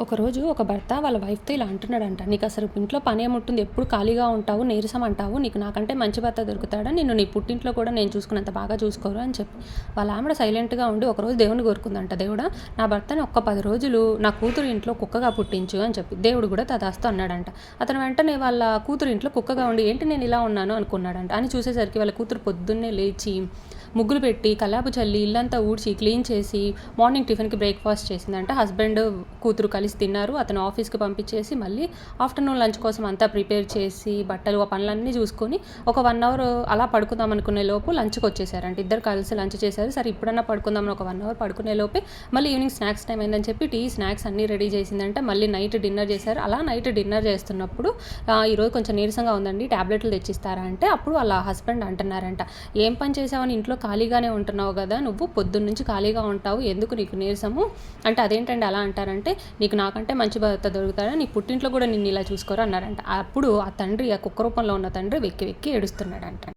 ఒకరోజు ఒక భర్త వాళ్ళ వైఫ్తో ఇలా అంటున్నాడంట నీకు అసలు ఇంట్లో పని ఏముంటుంది? ఎప్పుడు ఖాళీగా ఉంటావు? నీరసం అంటావు? నీకు నాకంటే మంచి భర్త దొరుకుతాడా? నిన్ను నీ పుట్టింట్లో కూడా నేను చూసుకున్నంత బాగా చూసుకోరు అని చెప్పి. వాళ్ళ ఆమెడ సైలెంట్గా ఉండి ఒకరోజు దేవుని కోరుకుందంట. దేవుడా నా భర్తని ఒక్క పది రోజులు నా కూతురు ఇంట్లో కుక్కగా పుట్టించు అని చెప్పి. దేవుడు కూడా తదాస్తు అన్నాడంట. అతను వెంటనే వాళ్ళ కూతురు ఇంట్లో కుక్కగా ఉండి ఏంటి నేను ఇలా ఉన్నాను? అనుకున్నాడంట. అని చూసేసరికి వాళ్ళ కూతురు పొద్దున్నే లేచి ముగ్గులు పెట్టి కల్లాపు చల్లి ఇల్లంతా ఊడ్చి క్లీన్ చేసి మార్నింగ్ టిఫిన్కి బ్రేక్ఫాస్ట్ చేసిందంట. హస్బెండ్ కూతురు కలిసి తిన్నారు. అతను ఆఫీస్కి పంపించేసి మళ్ళీ ఆఫ్టర్నూన్ లంచ్ కోసం అంతా ప్రిపేర్ చేసి బట్టలు ఆ పనులన్నీ చూసుకొని ఒక వన్ అవర్ అలా పడుకుందాం అనుకునే లోపు లంచ్కి వచ్చేసారంట. ఇద్దరు కలిసి లంచ్ చేశారు. సరే ఇప్పుడన్నా పడుకుందామని ఒక వన్ అవర్ పడుకునే లోపే మళ్ళీ ఈవినింగ్ స్నాక్స్ టైం అయిందని చెప్పి టీ స్నాక్స్ అన్నీ రెడీ చేసిందంటే. మళ్ళీ నైట్ డిన్నర్ చేశారు. అలా నైట్ డిన్నర్ చేస్తున్నప్పుడు ఈరోజు కొంచెం నీరసంగా ఉందండి. ట్యాబ్లెట్లు తెచ్చిస్తారా అంటే అప్పుడు వాళ్ళ హస్బెండ్ అంటున్నారంట. ఏం పని చేసావని ఇంట్లో ఖాళీగానే ఉంటున్నావు కదా నువ్వు పొద్దున్న నుంచి ఖాళీగా ఉంటావు ఎందుకు నీకు నీరసము? అంటే అదేంటండి అలా అంటారంటే నీకు నాకంటే మంచి భర్త దొరుకుతాడా? నీ పుట్టింట్లో కూడా నిన్ను ఇలా చూసుకోరు అన్నారంట. అప్పుడు ఆ తండ్రి ఆ కుక్క రూపంలో ఉన్న తండ్రి వెక్కి వెక్కి ఏడుస్తున్నాడంట.